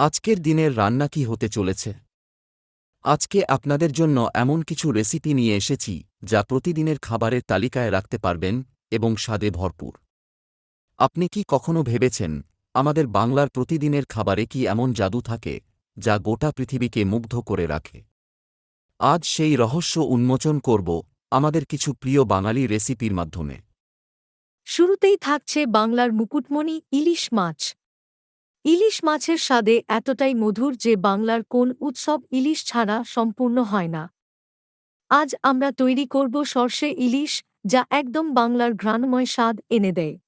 আজকের দিনের রান্না কি হতে চলেছে? আজকে আপনাদের জন্য এমন কিছু রেসিপি নিয়ে এসেছি, যা প্রতিদিনের খাবারের তালিকায় রাখতে পারবেন এবং স্বাদে ভরপুর। আপনি কি কখনো ভেবেছেন, আমাদের বাংলার প্রতিদিনের খাবারে কি এমন জাদু থাকে, যা গোটা পৃথিবীকে মুগ্ধ করে রাখে? আজ সেই রহস্য উন্মোচন করব আমাদের কিছু প্রিয় বাঙালি রেসিপির মাধ্যমে। শুরুতেই থাকছে বাংলার মুকুটমণি ইলিশ মাছ। ইলিশ মাছের স্বাদে এতটাই মধুর যে বাংলার কোন উৎসব ইলিশ ছাড়া সম্পূর্ণ হয় না। আজ আমরা তৈরি করব সর্ষে ইলিশ, যা একদম বাংলার ঘ্রাণময় স্বাদ এনে দেয়।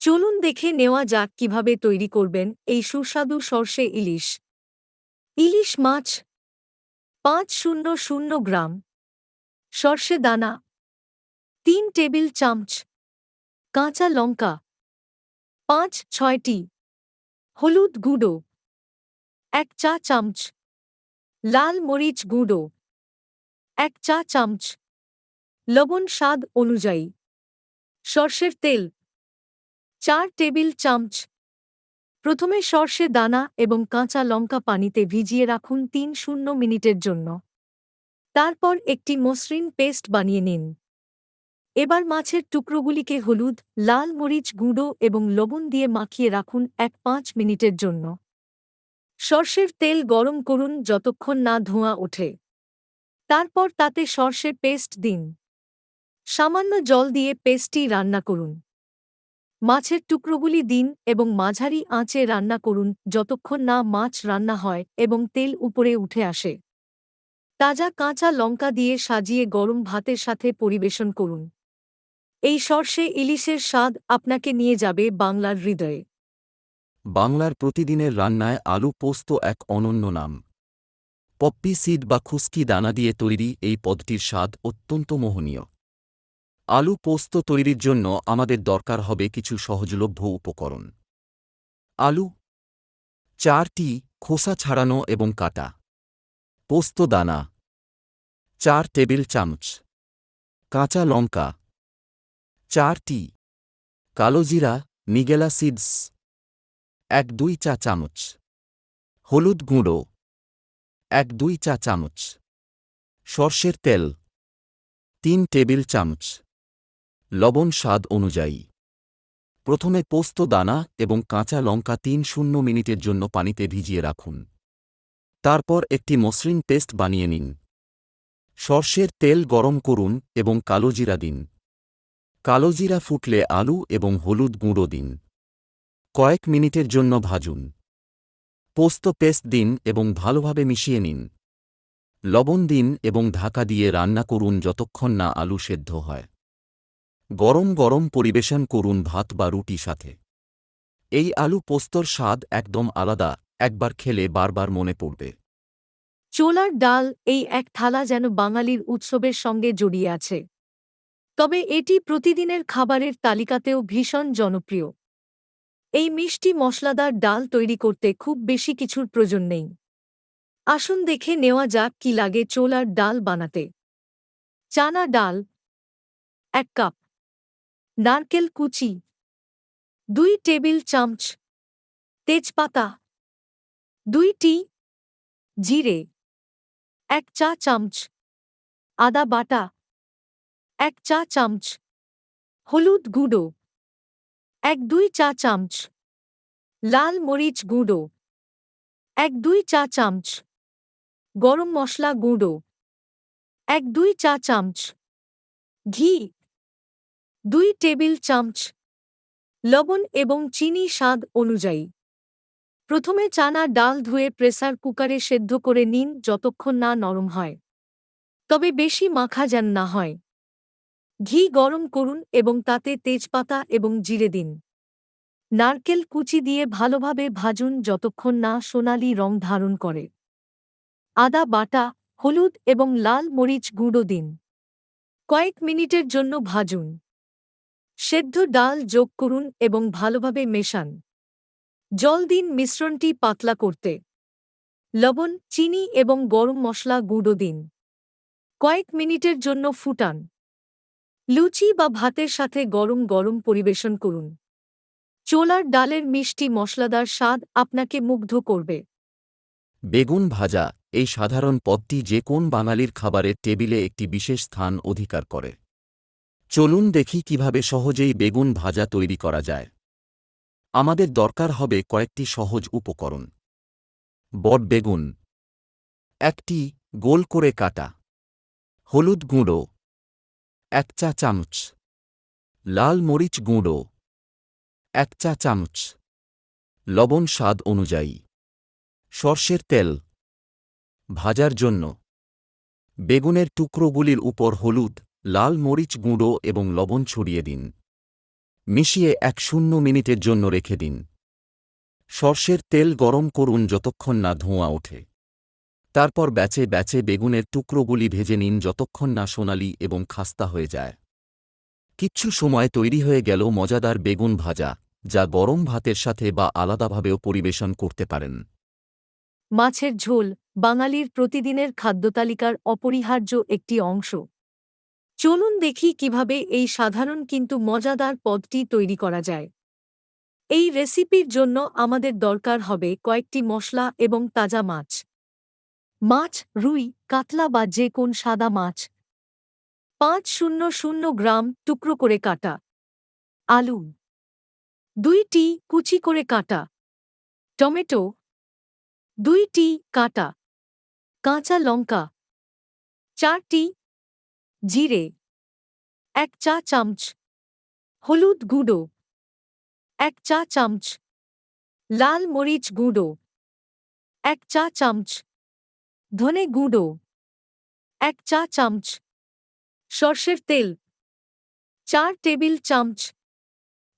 চলুন দেখে নেওয়া যাক কীভাবে তৈরি করবেন এই সুস্বাদু সর্ষে ইলিশ। ইলিশ মাছ, পাঁচ শূন্য শূন্য গ্রাম। সর্ষে দানা, তিন টেবিল চামচ। কাঁচা লঙ্কা, পাঁচ ছয়টি। হলুদ গুঁড়ো। এক চা চামচ। লাল মরিচ গুঁড়ো। এক চা চামচ। লবণ স্বাদ অনুযায়ী। সর্ষের তেল। চার টেবিল চামচ। প্রথমে সর্ষে দানা এবং কাঁচা লঙ্কা পানিতে ভিজিয়ে রাখুন তিন শূন্য মিনিটের জন্য। তারপর একটি মসৃণ পেস্ট বানিয়ে নিন। এবার মাছের টুকরোগুলিকে হলুদ, লাল মরিচ গুঁড়ো এবং লবণ দিয়ে মাখিয়ে রাখুন এক পাঁচ মিনিটের জন্য। সর্ষের তেল গরম করুন যতক্ষণ না ধোঁয়া ওঠে। তারপর তাতে সর্ষের পেস্ট দিন। সামান্য জল দিয়ে পেস্টটি রান্না করুন। মাছের টুকরোগুলি দিন এবং মাঝারি আঁচে রান্না করুন যতক্ষণ না মাছ রান্না হয় এবং তেল উপরে উঠে আসে। তাজা কাঁচা লঙ্কা দিয়ে সাজিয়ে গরম ভাতের সাথে পরিবেশন করুন। এই সর্ষে ইলিশের স্বাদ আপনাকে নিয়ে যাবে বাংলার হৃদয়ে। বাংলার প্রতিদিনের রান্নায় আলু পোস্ত এক অনন্য নাম। পপ্পি সিড বা খুস্কি দানা দিয়ে তৈরি এই পদটির স্বাদ অত্যন্ত মোহনীয়। আলু পোস্ত তৈরির জন্য আমাদের দরকার হবে কিছু সহজলভ্য উপকরণ। আলু চারটি খোসা ছাড়ানো এবং কাটা। পোস্ত দানা, চার টেবিল চামচ। কাঁচা লঙ্কা চারটি। কালোজিরা নিগেলা সিডস। এক, দুই, চা, চামচ। হলুদ গুঁড়ো। এক, দুই, চা, চামচ। সর্ষের তেল। তিন টেবিল চামচ। লবণ স্বাদ অনুযায়ী। প্রথমে পোস্ত, দানা এবং কাঁচা লঙ্কা তিন শূন্য মিনিটের জন্য পানিতে ভিজিয়ে রাখুন। তারপর একটি মসৃণ পেস্ট বানিয়ে নিন। সর্ষের তেল গরম করুন এবং কালোজিরা দিন। কালোজিরা ফুটলে আলু এবং হলুদ গুঁড়ো দিন। কয়েক মিনিটের জন্য ভাজুন। পোস্ত পেস্ট দিন এবং ভালোভাবে মিশিয়ে নিন। লবণ দিন এবং ঢাকা দিয়ে রান্না করুন যতক্ষণ না আলু সেদ্ধ হয়। গরম গরম পরিবেশন করুন ভাত বা রুটি সাথে। এই আলু পোস্তর স্বাদ একদম আলাদা, একবার খেলে বারবার মনে পড়বে। চোলার ডাল এই এক থালা যেন বাঙালির উৎসবের সঙ্গে জড়িয়ে আছে। তবে এটি প্রতিদিনের খাবারের তালিকাতেও ভীষণ জনপ্রিয়। এই মিষ্টি মশলাদার ডাল তৈরি করতে খুব বেশি কিছুর প্রয়োজন নেই। আসুন দেখে নেওয়া যাক কি লাগে চোলার ডাল বানাতে। চানা ডাল, এক কাপ। নারকেল কুচি, দুই টেবিল চামচ। তেজপাতা দুইটি জিরে, এক চা চামচ। আদা বাটা। এক চা চামচ। হলুদ গুঁড়ো। এক দুই চা চামচ। লাল মরিচ গুঁড়ো। এক দুই চা চামচ। গরম মশলা গুঁড়ো। এক দুই চা চামচ। ঘি। দুই টেবিল চামচ। লবণ এবং চিনি স্বাদ অনুযায়ী। প্রথমে চানা ডাল ধুয়ে প্রেসার কুকারে সেদ্ধ করে নিন যতক্ষণ না নরম হয়। তবে বেশি মাখা যেন না হয়। ঘি গরম করুন এবং তাতে তেজপাতা এবং জিরে দিন। নারকেল কুচি দিয়ে ভালোভাবে ভাজুন যতক্ষণ না সোনালি রং ধারণ করে। আদা বাটা, হলুদ এবং লাল মরিচ গুঁড়ো দিন। কয়েক মিনিটের জন্য ভাজুন। সেদ্ধ ডাল যোগ করুন এবং ভালোভাবে মেশান। জল দিন মিশ্রণটি পাতলা করতে। লবণ, চিনি এবং গরম মশলা গুঁড়ো দিন। কয়েক মিনিটের জন্য ফুটান। লুচি বা ভাতের সাথে গরম গরম পরিবেশন করুন। চোলার ডালের মিষ্টি মশলাদার স্বাদ আপনাকে মুগ্ধ করবে। বেগুন ভাজা, এই সাধারণ পদটি যে কোন বাঙালির খাবারের টেবিলে একটি বিশেষ স্থান অধিকার করে। চলুন দেখি কীভাবে সহজেই বেগুন ভাজা তৈরি করা যায়। আমাদের দরকার হবে কয়েকটি সহজ উপকরণ। বট বেগুন, একটি গোল করে কাটা। হলুদ গুঁড়ো এক চা চামচ। লাল মরিচ গুঁড়ো। এক চা চামচ। লবণ স্বাদ অনুযায়ী। সর্ষের তেল। ভাজার জন্য। বেগুনের টুকরোগুলির উপর হলুদ, লাল মরিচ গুঁড়ো এবং লবণ ছড়িয়ে দিন। মিশিয়ে এক শূন্য মিনিটের জন্য রেখে দিন। সর্ষের তেল গরম করুন যতক্ষণ না ধোঁয়া ওঠে। তারপর ব্যাচে ব্যাচে বেগুনের টুকরোগুলি ভেজে নিন যতক্ষণ না সোনালি এবং খাস্তা হয়ে যায়। কিচ্ছু সময় তৈরি হয়ে গেল মজাদার বেগুন ভাজা, যা গরম ভাতের সাথে বা আলাদাভাবেও পরিবেশন করতে পারেন। মাছের ঝোল, বাঙালির প্রতিদিনের খাদ্যতালিকার অপরিহার্য একটি অংশ। চলুন দেখি কীভাবে এই সাধারণ কিন্তু মজাদার পদটি তৈরি করা যায়। এই রেসিপির জন্য আমাদের দরকার হবে কয়েকটি মশলা এবং তাজা মাছ। মাছ, রুই, কাতলা বা যে কোন সাদা মাছ। পাঁচ শূন্য শূন্য গ্রাম টুকরো করে কাটা। আলু। দুইটি কুচি করে কাটা। টমেটো। দুইটি কাটা। কাঁচা লঙ্কা। চারটি জিরে। এক চা চামচ হলুদ গুঁড়ো। এক চা চামচ লাল মরিচ গুঁড়ো। এক চা চামচ ধনে গুঁড়ো, এক চা চামচ, সর্ষের তেল, চার টেবিল চামচ,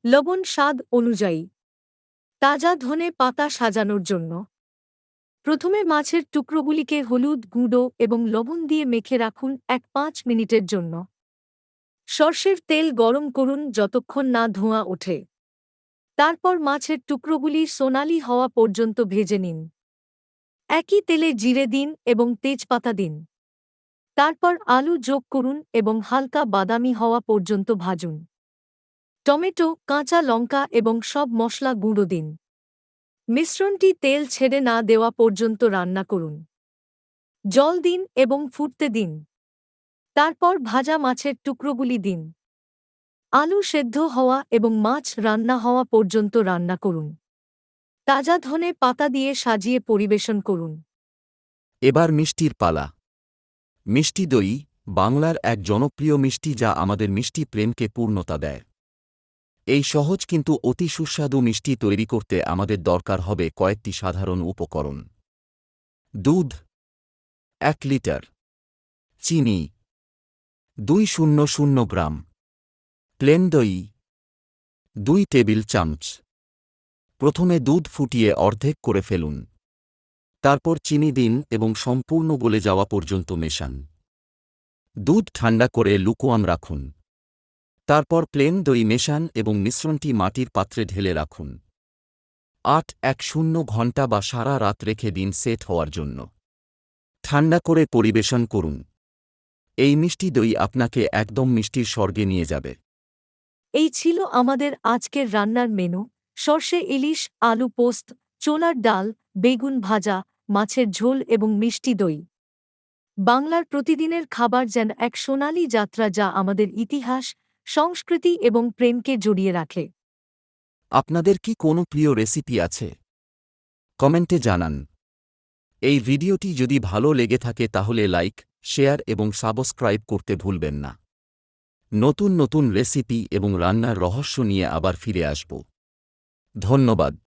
লবণ স্বাদ অনুযায়ী, তাজা ধনে পাতা সাজানোর জন্য। প্রথমে মাছের টুকরোগুলিকে হলুদ, গুঁড়ো এবং লবণ দিয়ে মেখে রাখুন এক পাঁচ মিনিটের জন্য। সর্ষের তেল গরম করুন যতক্ষণ না ধোঁয়া ওঠে। তারপর মাছের টুকরোগুলি সোনালি হওয়া পর্যন্ত ভেজে নিন। একই তেলে জিরে দিন এবং তেজপাতা দিন। তারপর আলু যোগ করুন এবং হালকা বাদামি হওয়া পর্যন্ত ভাজুন। টমেটো, কাঁচা লঙ্কা এবং সব মশলা গুঁড়ো দিন। মিশ্রণটি তেল ছেড়ে না দেওয়া পর্যন্ত রান্না করুন। জল দিন এবং ফুটতে দিন। তারপর ভাজা মাছের টুকরোগুলি দিন। আলু সেদ্ধ হওয়া এবং মাছ রান্না হওয়া পর্যন্ত রান্না করুন। তাজা ধনে পাতা দিয়ে সাজিয়ে পরিবেশন করুন। এবার মিষ্টির পালা। মিষ্টি দই বাংলার এক জনপ্রিয় মিষ্টি যা আমাদের মিষ্টি প্রেমকে পূর্ণতা দেয়। এই সহজ কিন্তু অতি সুস্বাদু মিষ্টি তৈরি করতে আমাদের দরকার হবে কয়েকটি সাধারণ উপকরণ। দুধ, এক লিটার। চিনি, দুই শূন্য শূন্য গ্রাম। প্লেন দই, দুই টেবিল চামচ। প্রথমে দুধ ফুটিয়ে অর্ধেক করে ফেলুন। তারপর চিনি দিন এবং সম্পূর্ণ গলে যাওয়া পর্যন্ত মেশান। দুধ ঠান্ডা করে লুকোয়াম রাখুন। তারপর প্লেন দই মেশান এবং মিশ্রণটি মাটির পাত্রে ঢেলে রাখুন। আট এক শূন্য ঘণ্টা বা সারা রাত রেখে দিন সেট হওয়ার জন্য। ঠান্ডা করে পরিবেশন করুন। এই মিষ্টি দই আপনাকে একদম মিষ্টির স্বর্গে নিয়ে যাবে। এই ছিল আমাদের আজকের রান্নার মেনু। সর্ষে, ইলিশ, আলু পোস্ত চোলার ডাল, বেগুন ভাজা, মাছের ঝোল এবং মিষ্টি দই। বাংলার প্রতিদিনের খাবার যেন এক সোনালি যাত্রা যা আমাদের ইতিহাস, সংস্কৃতি এবং প্রেমকে জড়িয়ে রাখে। আপনাদের কি কোনো প্রিয় রেসিপি আছে? কমেন্টে জানান। এই ভিডিওটি যদি ভালো লেগে থাকে তাহলে লাইক, শেয়ার এবং সাবস্ক্রাইব করতে ভুলবেন না। নতুন নতুন রেসিপি এবং রান্নার রহস্য নিয়ে আবার ফিরে আসব। ধন্যবাদ।